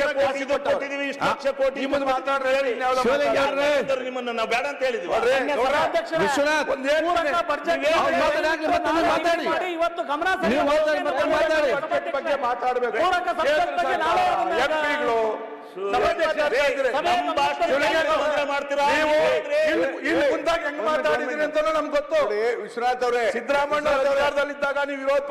ಲಕ್ಷ ಕೋಟಿ ಇದು ಕೊಟ್ಟಿದೀವಿ ಇಷ್ಟು ಲಕ್ಷ ಕೋಟಿ ನಿಮ್ಮನ್ನ ಮಾತಾಡ್ರಿ ಶಿವಲಿಂಗ ಅವ್ರೆ. ನಿಮ್ಮನ್ನ ನಾವು ಬೇಡ ಅಂತ ಹೇಳಿದ್ವಿ. ನೋಡ್ರಿ, ವಿಶ್ವನಾಥ್ ಒಂದ್ ಅವ್ರು ಮಾತಾಡಿ, ಮತ್ತೆ ನೀವು ಮಾತಾಡಿ. ಇವತ್ತು ಗಮನ ನೀವು ಮಾತಾಡಿ, ಮತ್ತೆ ಮಾತಾಡಿ. ಬಗ್ಗೆ ಮಾತಾಡ್ಬೇಕು. ಪೂರಕ ಸಬ್ಜೆಕ್ಟ್ ಬಗ್ಗೆ ನಾಳೆ ಅದನ್ನ ಎಂಪಿಗಳು ಸಭಾಧ್ಯಕ್ಷರು ಇದ್ರೆ ನಮ್ಮ ಭಾಷಣ ತೊಂದ್ರೆ ಮಾಡ್ತೀರಾ? ಇಲ್ಲಿ ಇಲ್ಲಿ ಹೆಂಗ್ ಮಾತಾಡಿದ್ರಿ ಅಂತ ನಮ್ಗೆ ಗೊತ್ತು. ವಿಶ್ವನಾಥ್ ಅವರೇ ಅಧಿಕಾರದಲ್ಲಿದ್ದಾಗ ನೀವು ವಿರೋಧ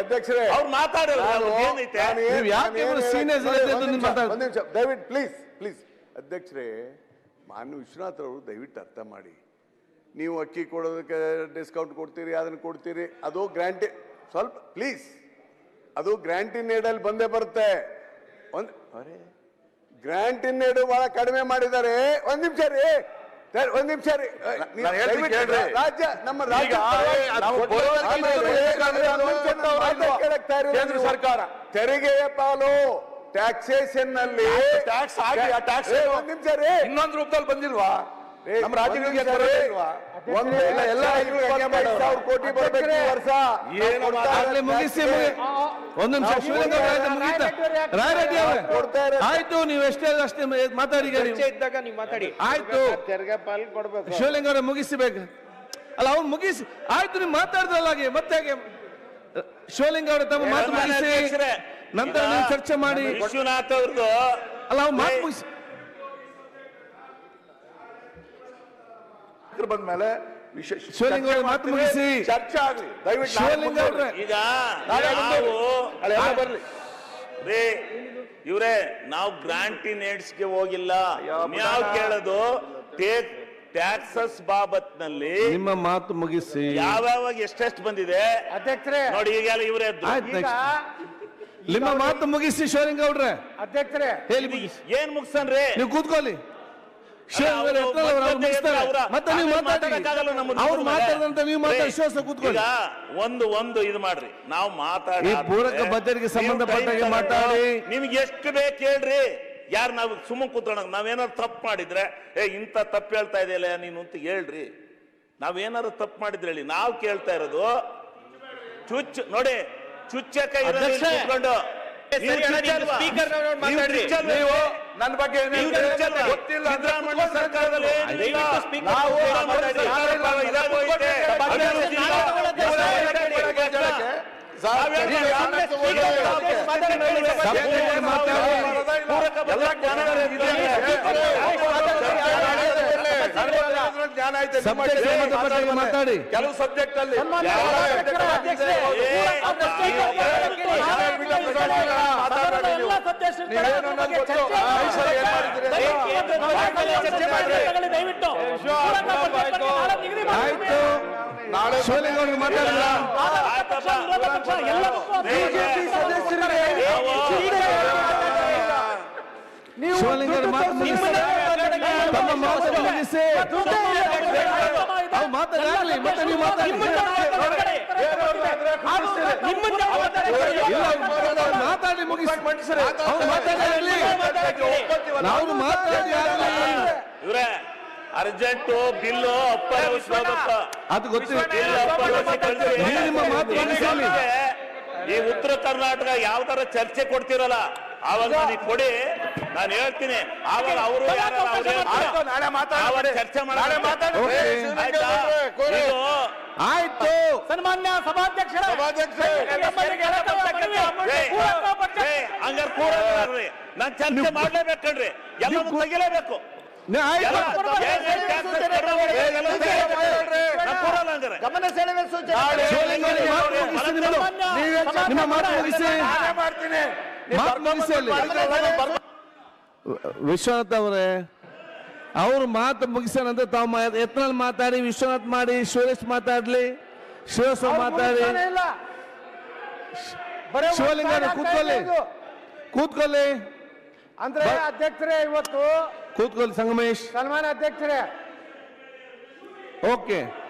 ಅಧ್ಯಕ್ಷರೇ. ಅವ್ರು ದಯವಿಟ್ಟು ಪ್ಲೀಸ್ ಪ್ಲೀಸ್. ಅಧ್ಯಕ್ಷರೇ ಮಾನ್ಯ ವಿಶ್ವನಾಥ್ ಅವರು ದಯವಿಟ್ಟು ಅರ್ಥ ಮಾಡಿ. ನೀವು ಅಕ್ಕಿ ಕೊಡೋದಕ್ಕೆ ಡಿಸ್ಕೌಂಟ್ ಕೊಡ್ತೀರಿ ಅದನ್ನು ಕೊಡ್ತೀರಿ ಅದು ಗ್ರ್ಯಾಂಟಿ ಸ್ವಲ್ಪ ಪ್ಲೀಸ್ ಅದು ಗ್ರಾಂಟಿನ್ ಏಡಲ್ಲಿ ಬಂದೇ ಬರುತ್ತೆ. ಒಂದು ಅರೆ ಗ್ರಾಂಟಿನ್ ಏಡು ಬಹಳ ಕಡಿಮೆ ಮಾಡಿದ್ದಾರೆ. ಒಂದು ನಿಮಿಷ ರೀ. ಸರ್, ಒಂದ್ ನಿಮಿಷ ರೀ. ರಾಜ್ಯ ನಮ್ಮ ರಾಜ್ಯ ಸರ್ಕಾರ. ತೆರಿಗೆಯ ಪಾಲು. ಟ್ಯಾಕ್ಸೇಷನ್ನಲ್ಲಿ ಟ್ಯಾಕ್ಸ್ ಆಗಿ ಆ ಟ್ಯಾಕ್ಸ್ ಏ, ಒಂದ್ ನಿಮಿಷ ರೀ. ಇನ್ನೊಂದು ರೂಪದಲ್ಲಿ ಬಂದಿಲ್ವಾ? ಏ, ನಮ್ಮ ರಾಜ್ಯಗಳಿಗೆ ಒಂದ್ ನಿಮಿಷ ಬರೋದಿಲ್ವಾ ಒಂದು ಇಲ್ಲ, ಎಲ್ಲ. ಸಾವಿರ ಕೋಟಿ ಬರ್ಬೇಕು ಈ ವರ್ಷ. ಏನು ಆಗ್ಲೇ ಮುಗಿಸಿ ಒಂದು ನಿಮಿಷ ನಾವು ಶಿವಲಿಂಗ ಅವ್ರೆ, ಆಯ್ತು, ಮುಗೀತಾ? ರಾಯರೆಡ್ಡಿ ಅವರೇ ಆಯ್ತು ನೀವು ಎಷ್ಟೇ ಅಷ್ಟೇ ಮಾತಾಡಿ. ಇದ್ದಾಗ ನೀವು ಮಾತಾಡಿ. ಆಯ್ತು. ತೆರಿಗೆ ಕೊಡ್ಬೇಕು. ಶಿವಲಿಂಗ ಅವರೇ ಮುಗಿಸಬೇಕು ಅಲ್ಲ ಅವ್ನು ಮುಗಿಸಿ ಆಯ್ತು ನೀವು ಮಾತಾಡ್ದಲ್ಲ ಹಾಗೆ ಮತ್ತೆ ಹಾಗೆ? ಶಿವಲಿಂಗ ಅವರೇ ತಮ್ಮ ಮಾತು ಮುಗಿಸಿ. ನಂತರ ನೀವು ಚರ್ಚೆ ಮಾಡಿ. ವಿಶ್ವನಾಥ್ ಅವ್ರದ್ದು ಅಲ್ಲ ಅವ್ನು ಮಾತು ಮುಗಿಸಿ. ಬಂದ್ಮೇಲೆ ವಿಶೇಷ ಶಿವಲಿಂಗ ಅವ್ರೆ, ಮಾತು ಮುಗಿಸಿ. ಚರ್ಚೆ ಆಗ್ಲಿ. ದಯವಿಟ್ಟು ಶಿವಲಿಂಗ ಅವ್ರೆ. ಈಗ ಬರ್ಲಿ. ರೇ ಇವ್ರೆ ನಾವು ಗ್ರಾಂಟಿ ನೇಡ್ಸ್ಗೆ ಹೋಗಿಲ್ಲ ನಾವು ಕೇಳೋದು ಟ್ಯಾಕ್ಸಸ್ ಬಾಬತ್ನಲ್ಲಿ ನಿಮ್ಮ ಮಾತು ಮುಗಿಸಿ. ಯಾವ್ಯಾವಾಗ ಎಷ್ಟೆಷ್ಟು ಬಂದಿದೆ? ಅಧ್ಯಕ್ಷರೇ. ನೋಡಿ ಈಗ ಇವರೇ ನಿಮ್ಮ ಮಾತು ಮುಗಿಸಿ ಶಿವಲಿಂಗ ಗೌಡ್ರೆ ಅಧ್ಯಕ್ಷರೇ ಹೇಳಿ ಮುಗಿಸಿ. ಏನ್ ಮುಗಿಸ್ತಾನ್ರಿ ನೀವು ಕೂತ್ಕೊಳ್ಳಿ. ಒಂದು ಒಂದು ಇದು ಮಾಡ್ರಿ. ನಾವು ಮಾತಾಡಿ ಪೂರಕ ಬಜೆಟ್ಗೆ ಸಂಬಂಧಪಟ್ಟಾಗೆ ಮಾತಾಡಿ. ನಿಮ್ಗೆ ಎಷ್ಟು ಬೇಕು ಹೇಳ್ರಿ. ಯಾರು ನಾವು ಸುಮ್ಮನೆ ಕೂತ್ಕೊಳ ನಾವೇನಾದ್ರು ತಪ್ಪು ಮಾಡಿದ್ರೆ ಏ ಇಂಥ ತಪ್ಪು ಹೇಳ್ತಾ ಇದೆಯಲ್ಲ ನೀನು ಅಂತ ಹೇಳ್ರಿ. ನಾವೇನಾದ್ರು ತಪ್ಪು ಮಾಡಿದ್ರೆ ಹೇಳಿ. ನಾವು ಕೇಳ್ತಾ ಇರೋದು ಚುಚ್ ನೋಡಿ ಚುಚ್ಚ ಕೈ ಇರೋದು ಇಲ್ಲಿ ಅಧ್ಯಕ್ಷೆ. ಕೂತ್ಕೊಂಡು ನೀವು ಮಾತಾಡ್ರಿ. ನನ್ನ ಬಗ್ಗೆ? ಗೊತ್ತಿಲ್ಲ ಸರ್ಕಾರದಲ್ಲಿ. ನಾವು ಮಾತಾಡಿ. ಕೆಲವು ಸಬ್ಜೆಕ್ಟ್ ಅಲ್ಲಿ ಆಯ್ತು ನಾಳೆ ಅವ್ರಿಗೆ ಮಾತಾಡಲ್ಲ ಬಿಜೆಪಿ ಸದಸ್ಯರಿಗೆ ನೀವು ಮಾತು ಮಾತಾಡಿ. ಇಲ್ಲ ಅವ್ರು ಮಾತಾಡಿ. ಮುಗಿಸಿ. ಅವ್ರು ಮಾತಾಡಲಿ ನಾವು ಮಾತಾಡಿ. ಇವ್ರೆ ಅರ್ಜೆಂಟು ಬಿಲ್ಲು ಅಪ್ಪ ಅದು ಗೊತ್ತಿಲ್ಲ ಬಿಲ್. ನೀವು ಉತ್ತರ ಕರ್ನಾಟಕ ಯಾವ ತರ ಚರ್ಚೆ ಕೊಡ್ತಿರಲ್ಲ? ಆವಾಗ ನನಗೆ ಕೊಡಿ ನಾನು ಹೇಳ್ತೀನಿ ಆವಾಗ ಅವರು ನಾಳೆ ಮಾತಾಡೋಣ. ಆವಾಗ ಚರ್ಚೆ ಮಾಡಿ ನಾಳೆ ಮಾತಾಡೋಣ. ಓಕೆ. ಆಯ್ತಾ? ಸನ್ಮಾನ್ಯ ಸಭಾಧ್ಯಕ್ಷರ ಹಂಗಾರೆ ಕೂರಲ್ರಿ ನಾನ್ ಚರ್ಚೆ ಮಾಡ್ಲೇಬೇಕಣ್ರಿ ಎಲ್ಲ- ತೆಗಿಲೇಬೇಕು. ಗಮನ ಸೆಳೆಯುವ ಸೂಚನೆ. ನಿಮ್ಮ ಮಾತು ಮುಗಿಸಿ ನಾನೇ ಮಾಡ್ತೀನಿ ವಿಶ್ವನಾಥ್ ಅವರೇ ಅವ್ರು ಮಾತು ಮುಗಿಸೋಣ ಅಂತ ತಾವು ಎತ್ನಲ್ಲಿ ಮಾತಾಡಿ ವಿಶ್ವನಾಥ್ ಮಾಡಿ ಸುರೇಶ್ ಮಾತಾಡ್ಲಿ ಶಿವಸ್ವ ಮಾತಾಡಿ. ಶಿವಲಿಂಗ ಕೂತ್ಕೊಳ್ಳಿ. ಕೂತ್ಕೊಳ್ಳಿ. ಅಂದ್ರೆ ಅಧ್ಯಕ್ಷರೇ ಇವತ್ತು ಕೂತ್ಕೊಳ್ಳಿ ಸಂಗಮೇಶ್. ಸನ್ಮಾನ ಅಧ್ಯಕ್ಷರೇ. ಓಕೆ.